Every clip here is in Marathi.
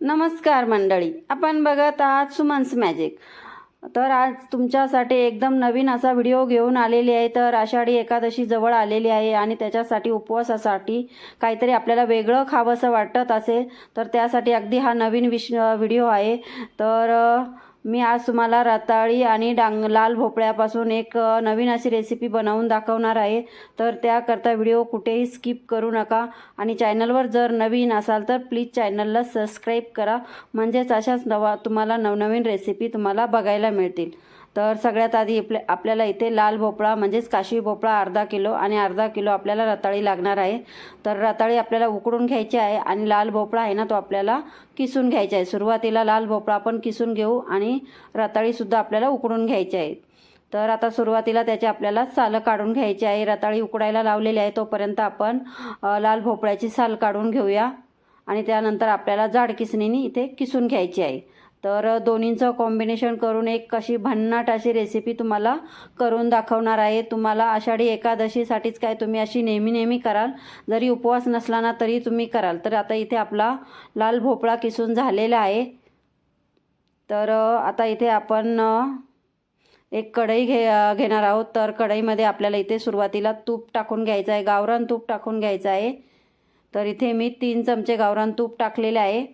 नमस्कार मंडळी. आपण बघत आहात सुमन्स मॅजिक. तर आज तुमच्यासाठी एकदम नवीन असा व्हिडिओ घेऊन आलेली आहे. तर आषाढी एकादशी जवळ आलेली आहे आणि त्याच्यासाठी उपवासासाठी काहीतरी आपल्याला वेगळं खावंसं वाटत असेल तर त्यासाठी अगदी हा नवीन विश व्हिडिओ आहे. तर मी आज तुम्हाला रताळी आणि डांग लाल भोपळ्यापासून एक नवीन अशी रेसिपी बनवून दाखवणार आहे. तर त्याकरता व्हिडिओ कुठेही स्किप करू नका. आणि चॅनलवर जर नवीन असाल तर प्लीज चॅनलला सबस्क्राईब करा. म्हणजेच अशाच नवा तुम्हाला नवनवीन रेसिपी तुम्हाला बघायला मिळतील. तर सगळ्यात आधी आपल्या आपल्याला इथे लाल भोपळा म्हणजेच काशी भोपळा अर्धा किलो आणि अर्धा किलो आपल्याला रताळी लागणार आहे. तर रताळी आपल्याला उकडून घ्यायची आहे आणि लाल भोपळा आहे ना तो आपल्याला किसून घ्यायचा आहे. सुरुवातीला लाल भोपळा आपण किसून घेऊ आणि रताळीसुद्धा आपल्याला उकडून घ्यायची आहे. तर आता सुरुवातीला त्याचे आपल्याला सालं काढून घ्यायची आहे. रताळी उकडायला लावलेली आहे तोपर्यंत आपण लाल भोपळ्याची साल काढून घेऊया आणि त्यानंतर आपल्याला जाड किसणीने इथे किसून घ्यायची आहे. तर दोन्हींचं कॉम्बिनेशन करून एक कशी भन्नाट अशी रेसिपी तुम्हाला करून दाखवणार आहे. तुम्हाला आषाढी एकादशीसाठीच काय तुम्ही अशी नेहमी नेहमी कराल. जरी उपवास नसला ना तरी तुम्ही कराल. तर आता इथे आपला लाल भोपळा किसून झालेला आहे. तर आता इथे आपण एक कढई घे घेणार आहोत. तर कढईमध्ये आपल्याला इथे सुरुवातीला तूप टाकून घ्यायचं आहे. गावरान तूप टाकून घ्यायचं आहे. तर इथे मी तीन चमचे गावरान तूप टाकलेले आहे.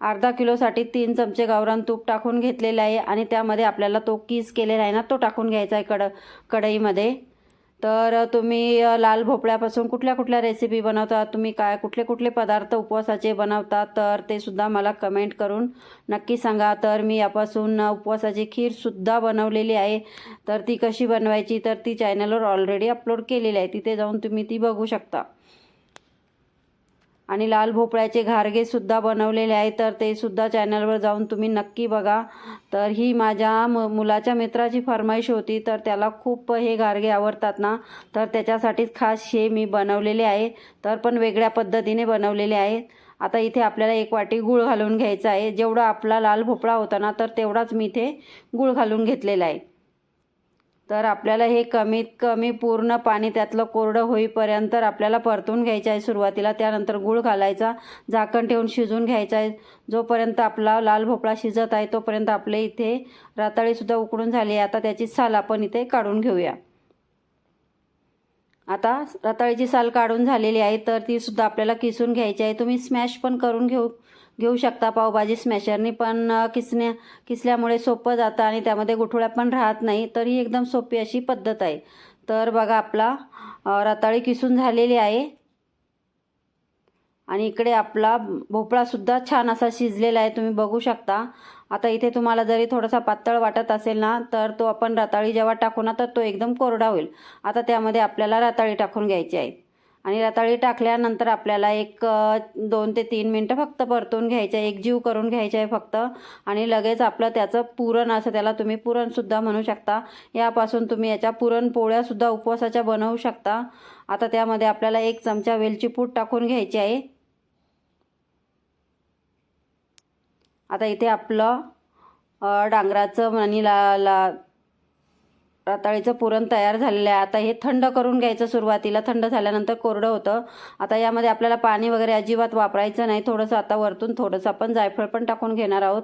अर्धा किलोसाठी तीन चमचे गावरान तूप टाकून घेतलेले आहे आणि त्यामध्ये आपल्याला तो किस केलेला आहे ना तो टाकून घ्यायचा आहे कड कढईमध्ये. तर तुम्ही लाल भोपळ्यापासून कुठल्या कुठल्या रेसिपी बनवता तुम्ही काय कुठले कुठले पदार्थ उपवासाचे बनवता तर ते सुद्धा मला कमेंट करून नक्की सांगा. तर मी यापासून उपवासाची खीरसुद्धा बनवलेली आहे. तर ती कशी बनवायची तर ती चॅनलवर ऑलरेडी अपलोड केलेली आहे. तिथे जाऊन तुम्ही ती बघू शकता. आणि लाल भोपळ्याचे घारगेसुद्धा बनवलेले आहे तर ते सुद्धा चॅनलवर जाऊन तुम्ही नक्की बघा. तर ही माझ्या म मुलाच्या मित्राची फरमाईश होती तर त्याला खूप हे घारगे आवडतात ना. तर त्याच्यासाठीच खास हे मी बनवलेले आहे तर पण वेगळ्या पद्धतीने बनवलेले आहे. आता इथे आपल्याला एक वाटी गूळ घालून घ्यायचा आहे. जेवढा आपला लाल भोपळा होता ना तर तेवढाच मी इथे गूळ घालून घेतलेला आहे. तर आपल्याला हे कमीत कमी पूर्ण पाणी त्यातलं कोरडं होईपर्यंत आपल्याला परतून घ्यायचं आहे सुरुवातीला. त्यानंतर गूळ घालायचा झाकण ठेवून शिजून घ्यायचा आहे. जोपर्यंत आपला लाल भोपळा शिजत आहे तोपर्यंत आपले इथे रताळीसुद्धा उकडून झाली आहे. आता त्याची साल आपण इथे काढून घेऊया. आता रताळीची साल काढून झालेली आहे तर ती सुद्धा आपल्याला किसून घ्यायची आहे. तुम्ही स्मॅश पण करून घेऊ घेऊ शकता पावभाजी स्मॅशरनी पण किसण्या किसल्यामुळे सोपं जातं आणि त्यामध्ये गुठळ्या पण राहत नाही तर ही एकदम सोपी अशी पद्धत आहे. तर बघा आपला रताळी किसून झालेली आहे. आणि इकडे आपला भोपळासुद्धा छान असा शिजलेला आहे तुम्ही बघू शकता. आता इथे तुम्हाला जरी थोडासा पातळ वाटत असेल ना तर तो आपण रताळी जेव्हा टाकू ना तर तो एकदम कोरडा होईल. आता त्यामध्ये आपल्याला रताळी टाकून घ्यायची आहे. आणि रताळी टाकल्यानंतर आपल्याला एक दोन ते तीन मिनटं फक्त परतून घ्यायचं आहे एक जीव करून घ्यायचं आहे फक्त. आणि लगेच आपलं त्याचं पुरण असं त्याला तुम्ही पुरणसुद्धा म्हणू शकता. यापासून तुम्ही याच्या पुरणपोळ्यासुद्धा उपवासाच्या बनवू शकता. आता त्यामध्ये आपल्याला एक चमचा वेलची पूड टाकून घ्यायची आहे. आता इथे आपलं डांगराचं आणि ला ला रताळीचं पुरण तयार झालेलं आहे. आता हे थंड करून घ्यायचं सुरुवातीला. थंड झाल्यानंतर कोरडं होतं. आता यामध्ये आपल्याला पाणी वगैरे अजिबात वापरायचं नाही. थोडंसं आता वरतून थोडंसं आपण जायफळ पण टाकून घेणार आहोत.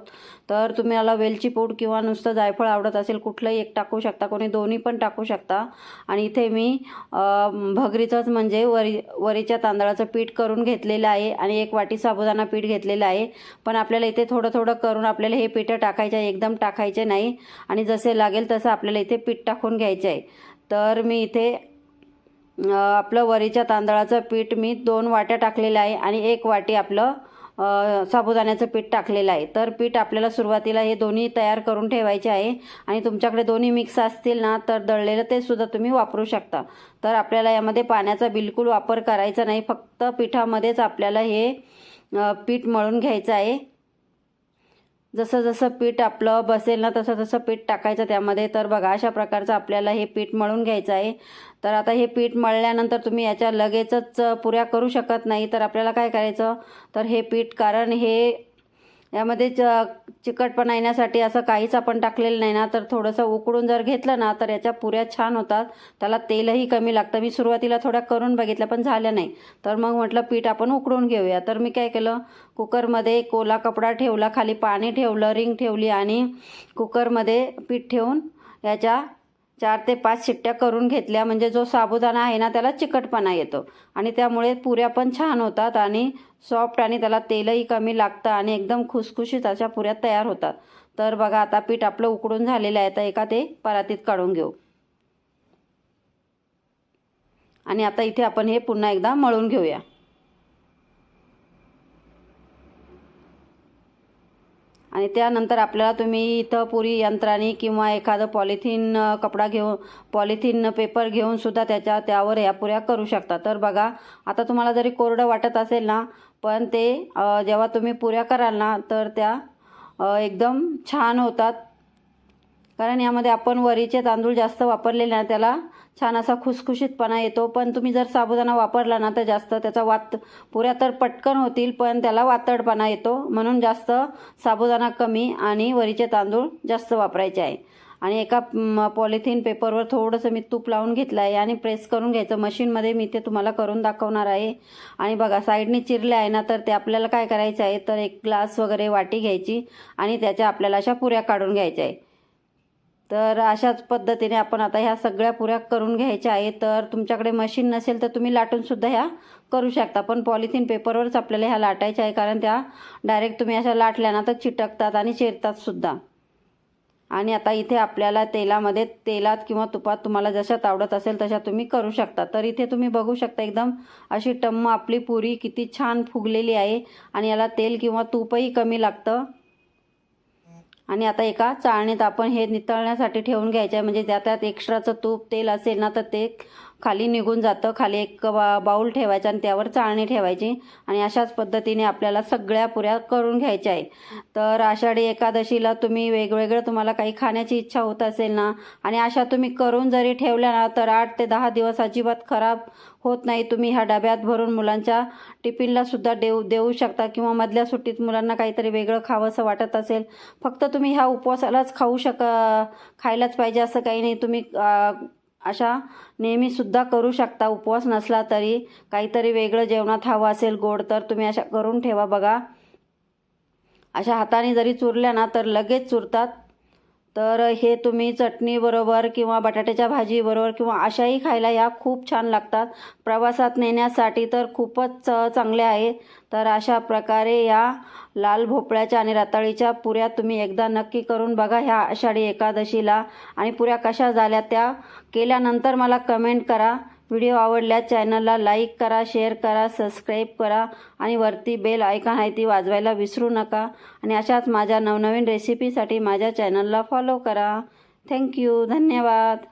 तर तुम्ही याला वेलची पूड किंवा नुसतं जायफळ आवडत असेल कुठलंही एक टाकू शकता. कोणी दोन्ही पण टाकू शकता. आणि इथे मी भगरीचंच म्हणजे वरी वरीच्या तांदळाचं पीठ करून घेतलेलं आहे. आणि एक वाटी साबुदाणा पीठ घेतलेलं आहे. पण आपल्याला इथे थोडं थोडं करून आपल्याला हे पीठं टाकायचे एकदम टाकायचे नाही. आणि जसे लागेल तसं आपल्याला इथे पीठ टाकून घ्यायचे आहे. तर मी इथे आपलं वरीच्या तांदळाचं पीठ मी दोन वाट्या टाकलेलं आहे आणि एक वाटी आपलं साबुदाण्याचं पीठ टाकलेलं आहे. तर पीठ आपल्याला सुरुवातीला हे दोन्ही तयार करून ठेवायचे आहे आणि तुमच्याकडे दोन्ही मिक्स असतील ना तर दळलेलं ते सुद्धा तुम्ही वापरू शकता. तर आपल्याला यामध्ये पाण्याचा बिलकुल वापर करायचा नाही फक्त पिठामध्येच आपल्याला हे पीठ मळून घ्यायचं आहे. जसं जसं पीठ आपलं बसेल ना तसं तसं पीठ टाकायचं त्यामध्ये. तर बघा अशा प्रकारचं आपल्याला हे पीठ मळून घ्यायचं आहे. तर आता हे पीठ मळल्यानंतर तुम्ही याच्या लगेचच पुऱ्या करू शकत नाही. तर आपल्याला काय करायचं? तर हे पीठ कारण हे यामध्ये च चिकटपणा येण्यासाठी असं काहीच आपण टाकलेलं नाही ना. तर थोडंसं उकडून जर घेतलं ना तर याच्या पुऱ्या छान होतात. त्याला तेलही कमी लागतं. मी सुरुवातीला थोड्या करून बघितल्या पण झाल्या नाही. तर मग म्हटलं पीठ आपण उकडून घेऊया. तर मी काय केलं कुकरमध्ये कोला कपडा ठेवला खाली पाणी ठेवलं रिंग ठेवली आणि कुकरमध्ये पीठ ठेवून याच्या चार ते पाच शिट्ट्या करून घेतल्या. म्हणजे जो साबुदाणा आहे ना त्याला चिकटपणा येतो. आणि त्यामुळे पुऱ्या पण छान होतात आणि सॉफ्ट आणि त्याला तेलही कमी लागतं आणि एकदम खुसखुशीत अशा पुऱ्या तयार होतात. तर बघा आता पीठ आपलं उकडून झालेलं आहे. तर एका ते परातीत काढून घेऊ. आणि आता इथे आपण हे पुन्हा एकदा मळून घेऊया. आणि त्यानंतर आपल्याला तुम्ही इथं पुरी यंत्राने किंवा एखादं पॉलिथिन कपडा घेऊन पॉलिथिन पेपर घेऊन सुद्धा त्याच्या त्यावर ह्या पुऱ्या करू शकता. तर बघा आता तुम्हाला जरी कोरडं वाटत असेल ना पण ते जेव्हा तुम्ही पुऱ्या कराल ना तर त्या एकदम छान होतात. कारण यामध्ये आपण वरीचे तांदूळ जास्त वापरलेले ना त्याला छान असा खुसखुशीतपणा येतो. पण तुम्ही जर साबुदाणा वापरला ना तर जास्त त्याचा वात पुऱ्या तर पटकन होतील पण त्याला वातडपणा येतो. म्हणून जास्त साबुदाणा कमी आणि वरीचे तांदूळ जास्त वापरायचे आहे. आणि एका पॉलिथिन पेपरवर थोडंसं मी तूप लावून घेतलं आहे आणि प्रेस करून घ्यायचं. मशीनमध्ये मी ते तुम्हाला करून दाखवणार आहे. आणि बघा साईडने चिरले आहे ना तर ते आपल्याला काय करायचं आहे तर एक ग्लास वगैरे वाटी घ्यायची आणि त्याच्या आपल्याला अशा पुऱ्या काढून घ्यायच्या आहे. तर अशाच पद्धतीने आपण आता ह्या सगळ्या पुऱ्या करून घ्यायच्या आहे तर तुमच्याकडे मशीन नसेल तर तुम्ही लाटूनसुद्धा ह्या करू शकता. पण पॉलिथिन पेपरवरच आपल्याला ह्या लाटायच्या आहे. कारण त्या डायरेक्ट तुम्ही अशा लाटल्या ना तर चिटकतात आणि चिरतात सुद्धा. आणि आता इथे आपल्याला तेलामध्ये तेलात किंवा तुपात तुम्हाला जशात आवडत असेल तशा तुम्ही करू शकता. तर इथे तुम्ही बघू शकता एकदम अशी टम्म आपली पुरी किती छान फुगलेली आहे. आणि याला तेल किंवा तूपही कमी लागतं. आणि आता एका चाळणीत आपण हे नितळण्यासाठी ठेवून घ्यायचं आहे. म्हणजे ज्या त्यात एक्स्ट्राचं तूप तेल असेल ना तर ते खाली निघून जातं. खाली एक बा बाऊल ठेवायचा आणि त्यावर चाळणी ठेवायची. आणि अशाच पद्धतीने आपल्याला सगळ्या पुऱ्या करून घ्यायच्या आहे तर आषाढी एकादशीला तुम्ही वेगवेगळं तुम्हाला काही खाण्याची इच्छा होत असेल ना आणि अशा तुम्ही करून जरी ठेवल्या ना तर आठ ते दहा दिवस अजिबात खराब होत नाही. तुम्ही ह्या डब्यात भरून मुलांच्या टिफिनला सुद्धा देऊ देऊ शकता किंवा मधल्या सुट्टीत मुलांना काहीतरी वेगळं खावंसं वाटत असेल फक्त तुम्ही ह्या उपवासालाच खाऊ शक खायलाच पाहिजे असं काही नाही. तुम्ही अशा नेहमीसुद्धा करू शकता. उपवास नसला तरी काहीतरी वेगळं जेवणात हवं असेल गोड तर तुम्ही अशा करून ठेवा बघा. अशा हाताने जरी चुरल्या ना तर लगेच चुरतात. तर हे तुम्ही चटणीबरोबर किंवा बटाट्याच्या भाजीबरोबर किंवा अशाही खायला या. खूप छान लागतात. प्रवासात नेण्यासाठी तर खूपच चांगले चांगल्या आहे. तर अशा प्रकारे या लाल भोपळ्याच्या आणि रताळीच्या पुऱ्या तुम्ही एकदा नक्की करून बघा ह्या आषाढी एकादशीला. आणि पुऱ्या कशा झाल्या त्या केल्यानंतर मला कमेंट करा. व्हिडिओ आवडल्यास चॅनलला लाईक करा शेअर करा सबस्क्राईब करा आणि वरती बेल आयकॉन आहे ती वाजवायला विसरू नका. आणि अशाच माझ्या नवनवीन रेसिपीसाठी माझ्या चॅनलला फॉलो करा. थँक्यू धन्यवाद.